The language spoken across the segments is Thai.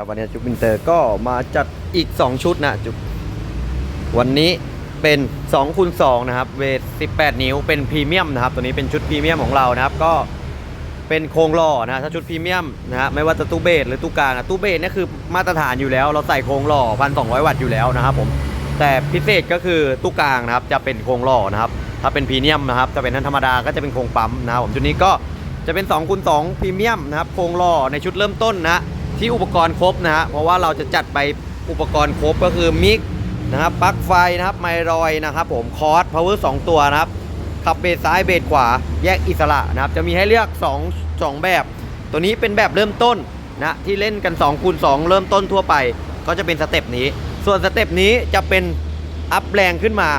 ครับวันนี้จุ๊บอินเตอร์ก็มาจัดอีก 2 ชุดนะจุ๊บวันนี้เป็น2คูณ2นะครับเวท 18 นิ้วเป็นพรีเมียมนะครับตัวนี้เป็นชุดพรีเมียมของเรานะครับก็เป็นโครงหล่อนะถ้าชุดพรีเมียมนะฮะไม่ว่าจะตู้เบสหรือตู้กลางอะตู้เบสนี่คือมาตรฐานอยู่แล้ว เราใส่โครงหล่อ 1,200 วัตต์อยู่แล้วนะครับผมแต่พิเศษก็คือตู้กลางนะครับจะเป็นโครงหล่อนะครับถ้าเป็นพรีเมียมนะครับถ้าเป็นนั้นธรรมดาก็จะเป็นโครงปั๊มนะครับผมชุดนี้ก็จะเป็น2คูณ2พรีเมียมนะครับโครงหล่อในชุดเริ่มต้นนะ ที่อุปกรณ์ครบนะฮะเพราะว่าเราจะจัดไปอุปกรณ์ครบก็คือมิกนะครับปลั๊กไฟนะครับไมรอยนะครับผมคอร์สพาวเวอร์2ตัวนะครับขับเบสซ้ายเบสขวาแยกอิสระนะครับจะมีให้เลือก 2 2 แบบ ตัวนี้เป็นแบบเริ่มต้นนะที่เล่นกัน2คูณ2เริ่มต้นทั่วไป ก็จะเป็นสเต็ปนี้ ส่วนสเต็ปนี้จะเป็นอัพแรงขึ้นมา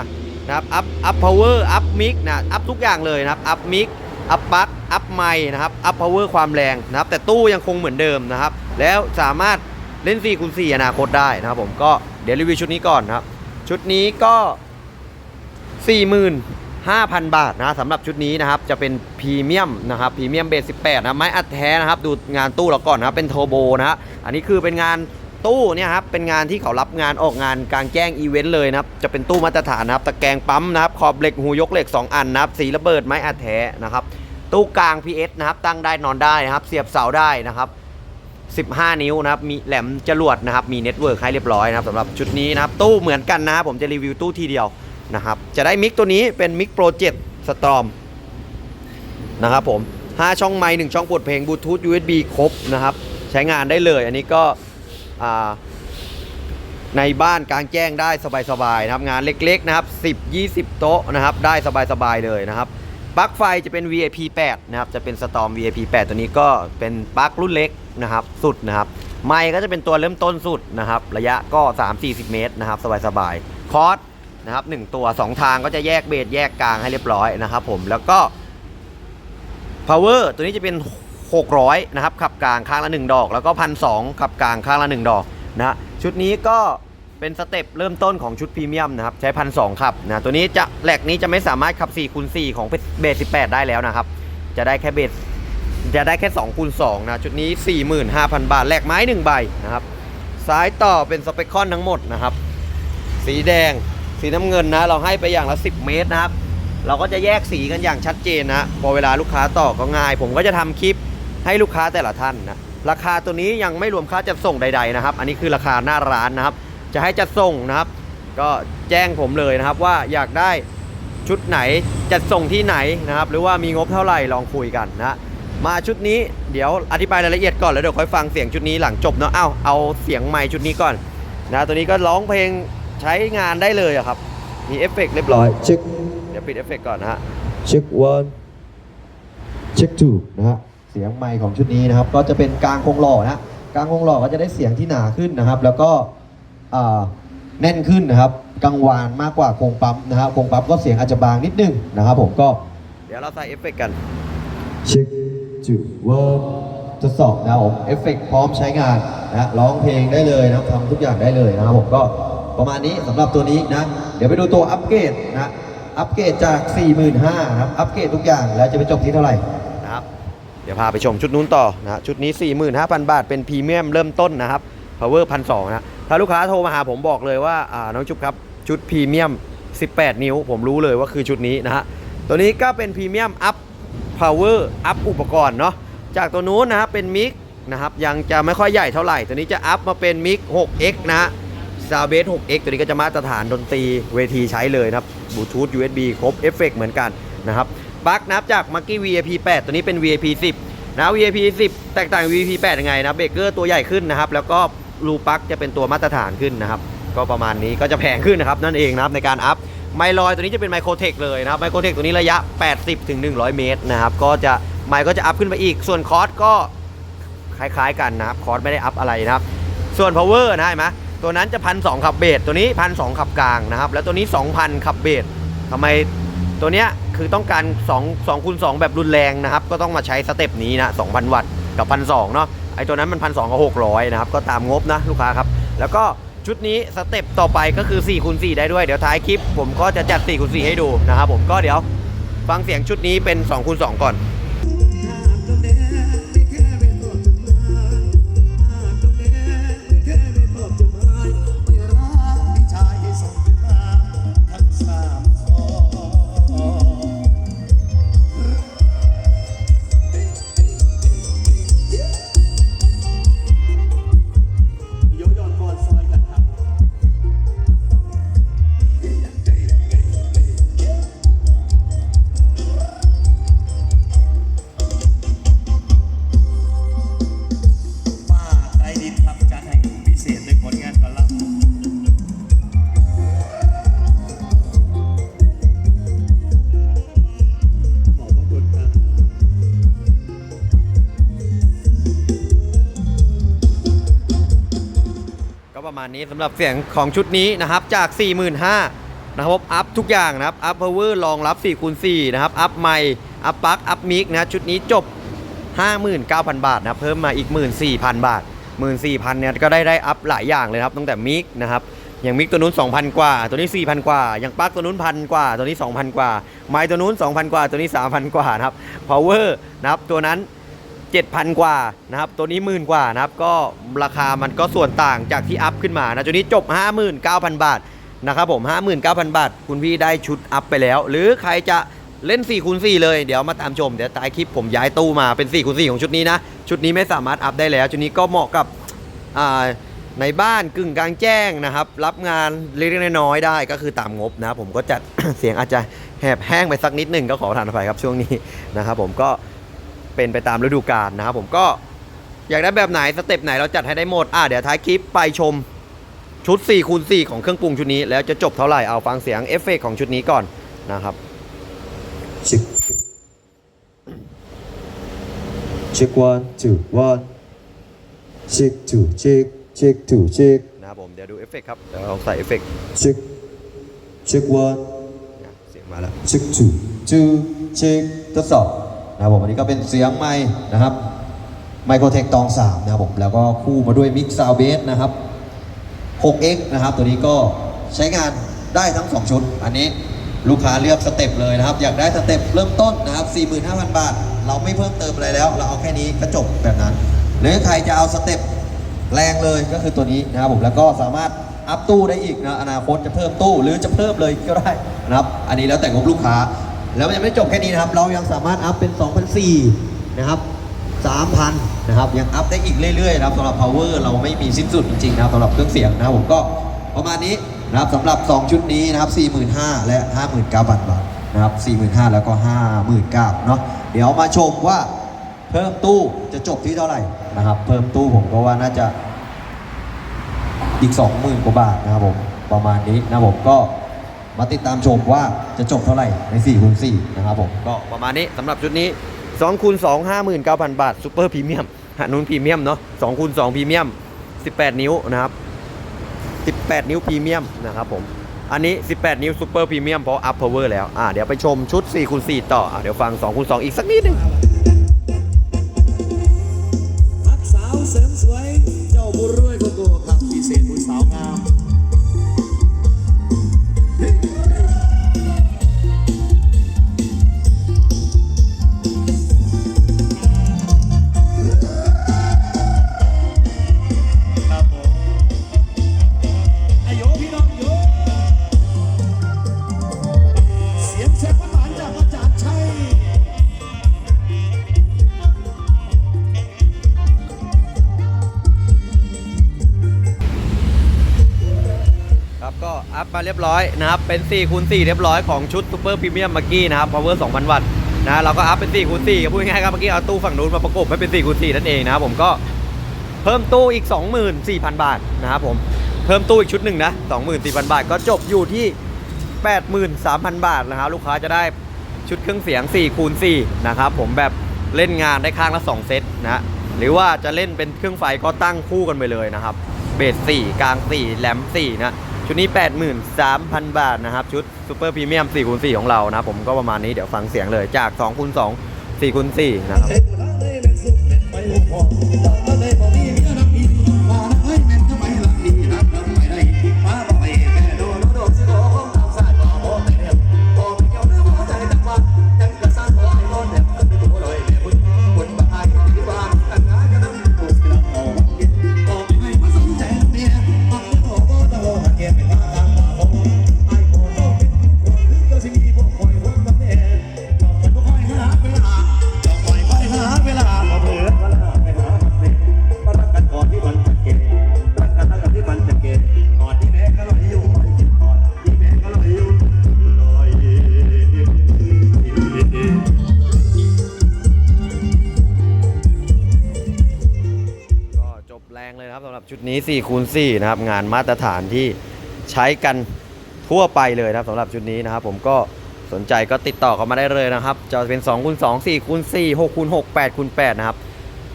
นะครับอัพอัพพาวเวอร์อัพมิกนะอัพทุกอย่างเลยนะครับอัพมิก อัพปลั๊กอัพไมค์นะครับอัพพาวเวอร์ความแรงนะครับ แต่ตู้ยังคงเหมือนเดิมนะครับ แล้วสามารถเล่น4คูณ4อนาคตได้นะครับผมก็เดี๋ยวรีวิวชุดนี้ก่อนนะครับ ชุดนี้ก็ 45,000 บาทนะสำหรับชุดนี้นะครับ จะเป็นพรีเมียมนะครับพรีเมียมเบส18นะไม้อัดแท้นะครับ ดูงานตู้เราก่อนนะครับเป็นโทโบนะฮะอันนี้คือเป็นงาน ตู้เนี่ยครับเป็นงานที่เขารับงานออกงานกลางแจ้งอีเวนต์เลยนะครับจะเป็นตู้มาตรฐานนะครับตะแกรงปั๊มนะครับขอบเหล็กหูยกเหล็ก 2 อันนะครับสีระเบิดไม้อัดแท้นะครับตู้กลาง PS นะครับตั้งได้นอนได้นะครับเสียบเสาได้นะครับ15 นิ้วนะครับมีแหลมจรวดนะครับมีเน็ตเวิร์กให้เรียบร้อยนะครับสำหรับชุดนี้นะครับตู้เหมือนกันนะผมจะรีวิวตู้ทีเดียวนะครับจะได้มิกตัวนี้เป็นมิกโปรเจ t สตรอมนะครับผม5ช่องไมค์1ช่องปลดเพลงบลูทูธ USB ครบนะครับใช้งานได้เลยอันนี้ก็ ในบ้านกลางแจ้งได้สบายๆนะครับงานเล็กๆนะครับ 10 20 โต๊ะนะครับ ได้สบายๆเลยนะครับปลั๊กไฟจะเป็น VIP 8 นะครับ จะเป็น Storm VIP 8 ตัวนี้ก็เป็นปลั๊กรุ่นเล็กนะครับ สุดนะครับ ไมค์ก็จะเป็นตัวเริ่มต้นสุดนะครับ ระยะก็ 3-40 เมตรนะครับ สบายๆคอร์สนะครับ1ตัว 2 ทางก็จะแยกเบสแยกกลางให้เรียบร้อยนะครับผมแล้วก็ power ตัวนี้จะเป็น 600นะครับขับกลางข้างละ 1 ดอก แล้วก็พันสขับกลางข้างละ 1 ดอกนะฮะชุดนี้ก็เป็นสเต็ปเริ่มต้นของชุดพรีเมียมนะครับใช้พันสขับนะตัวนี้จะแหลกนี้จะไม่สามารถขับ4คูณ4ของเบส18 ได้แล้วนะครับ จะได้แค่เบสจะได้แค่2คูณ2นะชุดนี้ 45,000 บาทแหลกไม้ 1 ใบนะครับซ้ายต่อเป็นสเปคคอนทั้งหมดนะครับ สีแดงสีน้ำเงินนะ เราให้ไปอย่างละ 10 เมตรนะครับ เราก็จะแยกสีกันอย่างชัดเจนนะพอเวลาลูกค้าต่อก็ง่าย ผมก็จะทำคลิป ให้ลูกค้าแต่ละท่านนะราคาตัวนี้ยังไม่รวมค่าจัดส่งใด ๆนะครับ อันนี้คือราคาหน้าร้านนะครับ จะให้จัดส่งนะครับ ก็แจ้งผมเลยนะครับว่าอยากได้ชุดไหนจัดส่งที่ไหนนะครับ หรือว่ามีงบเท่าไหร่ลองคุยกันนะมาชุดนี้เดี๋ยวอธิบายรายละเอียดก่อนแล้วเดี๋ยวค่อยฟังเสียงชุดนี้หลังจบเนาะเอ้าเอาเสียงใหม่ชุดนี้ก่อนนะตัวนี้ก็ร้องเพลงใช้งานได้เลยอะครับ มีเอฟเฟกต์เรียบร้อยเช็คเดี๋ยวปิดเอฟเฟกต์ก่อนนะฮะเช็ค one เช็ค two นะฮะ เสียงไมค์ของชุดนี้นะครับ ก็จะเป็นกลางคงหล่อนะกลางคงหล่อก็จะได้เสียงที่หนาขึ้นนะครับ แล้วก็อ่าแน่นขึ้นนะครับกังวานมากกว่าโครงปั๊มนะครับโครงปั๊มก็เสียงอาจจะบางนิดนึงนะครับ ผมก็เดี๋ยวเราใส่เอฟเฟกต์กันเช็ค two one ทดสอบนะครับผมเอฟเฟกต์พร้อมใช้งานนะฮะร้องเพลงได้เลยนะครับทำทุกอย่างได้เลยนะครับผมก็ประมาณนี้สำหรับตัวนี้นะ เดี๋ยวไปดูตัวอัปเกรดนะอัปเกรดจาก 45,000นะครับอัปเกรดทุกอย่างแล้วจะไปจบที่เท่าไหร่นะครับ เดี๋ยวพาไปชมชุดนู้นต่อนะฮะชุดนี้ 45,000 บาท เป็นพรีเมียมเริ่มต้นนะครับ power 1 2 0 0นะถ้าลูกค้าโทรมาหาผมบอกเลยว่าอ่าน้องจุ๊บครับ ชุดพรีเมียม 18 นิ้ว ผมรู้เลยว่าคือชุดนี้นะฮะตัวนี้ก็เป็นพรีเมียมอัพ power อัพอุปกรณ์เนาะจากตัวนู้นนะครับเป็นมิกนะครับยังจะไม่ค่อยใหญ่เท่าไหร่ ตัวนี้จะอัพมาเป็นมิก 6x นะฮะซาวเบส 6x ตัวนี้ก็จะมาตรฐานดนตรีเวทีใช้เลยนะครับบลูทูธ USB ครบเอฟเฟกเหมือนกันนะครับ ปลั๊กนับจาก m ั c กี้ VIP 8 ตัวนี้เป็น VIP 10 นะ VIP 10 แตกต่าง VIP 8 ยังไงนะเบรกเกอร์ตัวใหญ่ขึ้นนะครับ แล้วก็รูปักจะเป็นตัวมาตรฐานขึ้นนะครับ ก็ประมาณนี้ก็จะแพงขึ้นนะครับ นั่นเองนะครับในการอัพไมลอยตัวนี้จะเป็นไมโครเทคเลยนะครับไมโครเทคตัวนี้ระยะ 80ถึง100 เมตรนะครับก็จะไมก็จะอัพขึ้นไปอีก ส่วนคอร์สก็คล้ายๆกันนะครับคอร์สไม่ได้อัพอะไรนะครับ ส่วน power นะเห็นไหมตัวนั้นจะพันสขับเบสตัวนี้พันสขับกลางนะครับ แล้วตัวนี้ 2,000 ขับเบสทำไมตัวเนี้ย คือต้องการ2 2คูณ2แบบรุนแรงนะครับ ก็ต้องมาใช้สเต็ปนี้นะ2,000 วัตต์กับ1 2 0 0เนาะไอ้ตัวนั้นมัน1 2 0 0กับ600นะครับก็ตามงบนะลูกค้าครับ แล้วก็ชุดนี้สเต็ปต่อไปก็คือ4คูณ4ได้ด้วยเดี๋ยวท้ายคลิป ผมก็จะจัด4คูณ4ให้ดูนะครับผมก็เดี๋ยวฟังเสียงชุดนี้เป็น2คูณ2ก่อน มาณนี้สำหรับเสียงของชุดนี้นะครับจาก 45,000นะครับอัพทุกอย่างนะครับอัพพาวเวอร์รองรับ4คูณ4นะครับอัพไมค์อัพปลั๊กอัพมิกนะชุดนี้จบ 59,000 บาทนะเพิ่มมาอีก 14,000 บาท 14,000เนี่ยก็ได้ได้อัพหลายอย่างเลยครับตั้งแต่มิกนะครับอย่างมิกตัวนู้น 2,000 กว่า ตัวนี้ 4,000 กว่า อย่างปลั๊กตัวนู้นพันกว่า ตัวนี้ 2,000 กว่า ไมค์ตัวนู้น 2,000 กว่า ตัวนี้ 3,000 กว่านะครับพาวเวอร์นะครับ ตัวนั้น 7,000 กว่านะครับ ตัวนี้หมื่นกว่านะครับ ก็ราคามันก็ส่วนต่างจากที่อัพขึ้นมานะตัวนี้จบ 59,000 บาทนะครับผม 59,000 บาท คุณพี่ได้ชุดอัพไปแล้ว หรือใครจะเล่น4คูณ4เลยเดี๋ยวมาตามชม เดี๋ยวท้ายคลิปผมย้ายตู้มาเป็น4คูณ4ของชุดนี้นะ ชุดนี้ไม่สามารถอัพได้แล้ว ชุดนี้ก็เหมาะกับในบ้านกึ่งกลางแจ้งนะครับ รับงานเล็กๆน้อยๆได้ก็คือตามงบนะครับผมก็จัดเสียงอาจจะแหบแห้งไปสักนิดหนึ่งก็ขอทานอภัยครับช่วงนี้นะครับผมก็ เป็นไปตามฤดูกาลนะครับผมก็อยากได้แบบไหนสเต็ปไหนเราจัดให้ได้หมด อะเดี๋ยวท้ายคลิปไปชมชุด4คูณ4ของเครื่องปรุงชุดนี้ แล้วจะจบเท่าไหร่เอาฟังเสียงเอฟเฟกต์ของชุดนี้ก่อนนะครับ check check one two one check two check check two check นะครับผมเดี๋ยวดูเอฟเฟกต์ครับเดี๋ยวเราใส่เอฟเฟกต์ check check one นะเสียงมาแล้ว check two two check ทดสอบ นะครับผมอันนี้ก็เป็นเสียงไม้นะครับไมโครเทคตอง3นะครับผมแล้วก็คู่มาด้วยมิกซาวเบสนะครับ 6x นะครับตัวนี้ก็ใช้งานได้ทั้ง 2 ชุด อันนี้ลูกค้าเลือกสเต็ปเลยนะครับ อยากได้สเต็ปเริ่มต้นนะครับ 45,000 บาท เราไม่เพิ่มเติมอะไรแล้ว เราเอาแค่นี้ก็จบแบบนั้น หรือใครจะเอาสเต็ปแรงเลยก็คือตัวนี้นะครับผมแล้วก็สามารถอัพตู้ได้อีกนะอนาคตจะเพิ่มตู้หรือจะเพิ่มเลยก็ได้นะครับ อันนี้แล้วแต่งบลูกค้า แล้วยังไม่จบแค่นี้นะครับ เรายังสามารถอัพเป็น2,004นะครับ3,000นะครับยังอัพได้อีกเรื่อยๆนะครับสำหรับ power เราไม่มีสิ้นสุดจริงๆนะครับสำหรับเครื่องเสียงนะครับผมก็ประมาณนี้นะครับสำหรับ 2 ชุดนี้นะครับ45,000 และ 59,000 บาทนะครับ45,000 แล้วก็ 59,000 เนาะเดี๋ยวมาชมว่าเพิ่มตู้จะจบที่เท่าไหร่นะครับ เพิ่มตู้ผมก็ว่าน่าจะอีก 20,000 กว่าบาทนะครับผมประมาณนี้นะผมก็ มาติดตามชมว่าจะจบเท่าไหร่ใน4คูณ4นะครับผมก็ประมาณนี้สำหรับชุดนี้2คูณ2 59,000 บาทซูเปอร์พรีเมียมหานุนพรีเมียมเนาะ2คูณ2พรีเมียม 18 นิ้วนะครับ18 นิ้วพรีเมียมนะครับผมอันนี้ 18 นิ้วซูเปอร์พรีเมียมเพราะอัพพาวเวอร์แล้วอ่าเดี๋ยวไปชมชุด4คูณ4ต่ออะเดี๋ยวฟัง2คูณ2อีกสักนิดหนึง ครับมาเรียบร้อยนะครับเป็น4คูณ4เรียบร้อยของชุดซูเปอร์พรีเมียมเมื่อกี้นะครับ power 2,000 วัตต์นะเราก็อัพเป็น4คูณ4พูดง่ายๆครับเมื่อกี้เอาตู้ฝั่งนู้นมาประกบให้เป็น4คูณ4นั่นเองนะครับผมก็เพิ่มตู้อีก 24,000 บาทนะครับผมเพิ่มตู้อีกชุดหนึ่งนะ24,000 บาท ก็จบอยู่ที่ 83,000 บาทนะครับลูกค้าจะได้ชุดเครื่องเสียง4คูณ4นะครับผมแบบเล่นงานได้ข้างละ 2 เซตนะหรือว่าจะเล่นเป็นเครื่องไฟก็ตั้งคู่กันไปเลยนะครับเบส4กลาง4แหลม4นะ ชุดนี้ 83,000 บาทนะครับ ชุดซูเปอร์พรีเมียม4คูณ4ของเรานะผมก็ประมาณนี้เดี๋ยวฟังเสียงเลยจาก2คูณ2 4คูณ4นะครับ ชุดนี้4คูณ4นะครับงานมาตรฐานที่ใช้กันทั่วไปเลยนะครับสำหรับชุดนี้นะครับ ผมก็สนใจก็ติดต่อเข้ามาได้เลยนะครับ จะเป็น2คูณ2 4คูณ4 6คูณ6 8คูณ8นะครับ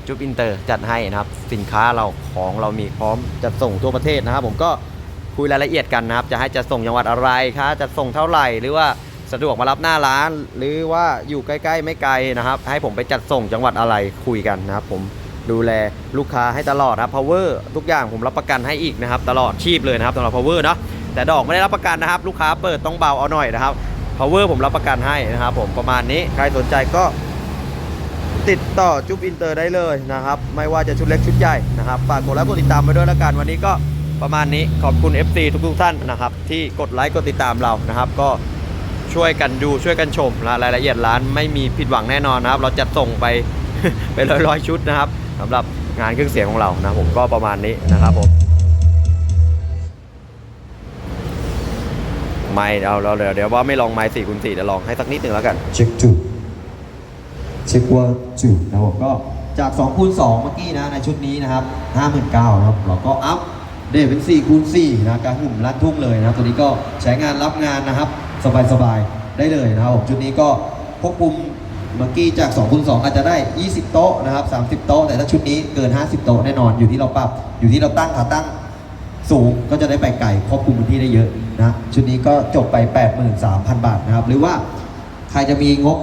จุ๊บอินเตอร์จัดให้นะครับ สินค้าเราของเรามีพร้อมจัดส่งทั่วประเทศนะครับ ผมก็คุยรายละเอียดกันนะครับ จะให้จะส่งจังหวัดอะไรคะจะส่งเท่าไหร่ หรือว่าสะดวกมารับหน้าร้าน หรือว่าอยู่ใกล้ ๆ ไม่ไกลนะครับ ให้ผมไปจัดส่งจังหวัดอะไรคุยกันนะครับผม ดูแลลูกค้าให้ตลอดครับ power ทุกอย่างผมรับประกันให้อีกนะครับ ตลอดชีพเลยนะครับสำหรับ power เนาะแต่ดอกไม่ได้รับประกันนะครับ ลูกค้าเปิดต้องเบาเอาหน่อยนะครับ power ผมรับประกันให้นะครับ ผมประมาณนี้ใครสนใจก็ติดต่อจุ๊บอินเตอร์ได้เลยนะครับ ไม่ว่าจะชุดเล็กชุดใหญ่นะครับฝากกดไลค์กดติดตามไปด้วยแล้วกันวันนี้ก็ประมาณนี้ขอบคุณ FC ทุกๆท่านนะครับ ที่กดไลค์กดติดตามเรานะครับ ก็ช่วยกันดูช่วยกันชมนะรายละเอียดร้านไม่มีผิดหวังแน่นอนนะครับ เราจะส่งไปไปร้อยๆชุดนะครับ สำหรับงานเครื่องเสียงของเรานะผมก็ประมาณนี้นะครับผมไม่เอาเราเดี๋ยวเดี๋ยวว่าไม่ลองไม้สี่คูณสี่เดี๋ยวลองให้สักนิดหนึ่งแล้วกันเช็คจูเช็คว่าจูนะครับผมก็จาก2คูณ2เมื่อกี้นะในชุดนี้นะครับ59,000นะครับเราก็อัพเดทเป็น4คูณ4นะกระหึ่มลั่นทุ่งเลยนะครับตัวนี้ก็ใช้งานรับงานนะครับ สบายๆได้เลยนะครับผมชุดนี้ก็ควบคุม เมื่อกี้จาก2คูณ2อาจจะได้ 20 โต๊ะนะครับ 30 โต๊ะ แต่ถ้าชุดนี้เกิน 50 โต๊ะแน่นอน อยู่ที่เราปรับ อยู่ที่เราตั้งขาตั้งสูงก็จะได้ไปไก่ควบคุมพื้นที่ได้เยอะนะ ชุดนี้ก็จบไป 83,000 บาทนะครับ หรือว่าใครจะมีงบ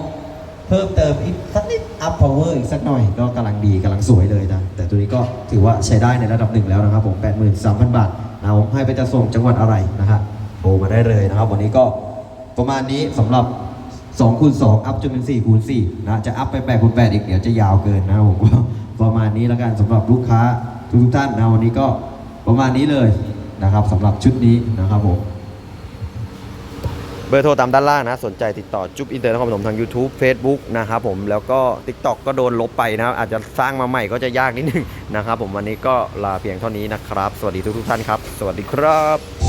เพิ่มเติมอีกสักนิด อัพพาวเวอร์อีกสักหน่อยก็กำลังดีกำลังสวยเลยนะ แต่ตัวนี้ก็ถือว่าใช้ได้ในระดับหนึ่งแล้วนะครับผม 83,000 บาทนะผมให้ไปจะส่งจังหวัดอะไรนะฮะโทรมาได้เลยนะครับ วันนี้ก็ประมาณนี้สำหรับ 2คูณ2อัพจนเป็น4คูณ4นะจะอัพไป8คูณ8อีกเดี๋ยวจะยาวเกินนะผมประมาณนี้แล้วกันสำหรับลูกค้าทุกท่านนะวันนี้ก็ประมาณนี้เลยนะครับสำหรับชุดนี้นะครับผมเบอร์โทรตามด้านล่างนะ สนใจติดต่อจุ๊บอินเตอร์นครปฐมทาง YouTube Facebook นะครับผมแล้วก็ TikTok ก็โดนลบไปนะครับ อาจจะสร้างมาใหม่ก็จะยากนิดนึงนะครับผมวันนี้ก็ลาเพียงเท่านี้นะครับ สวัสดีทุกๆท่านครับ สวัสดีครับ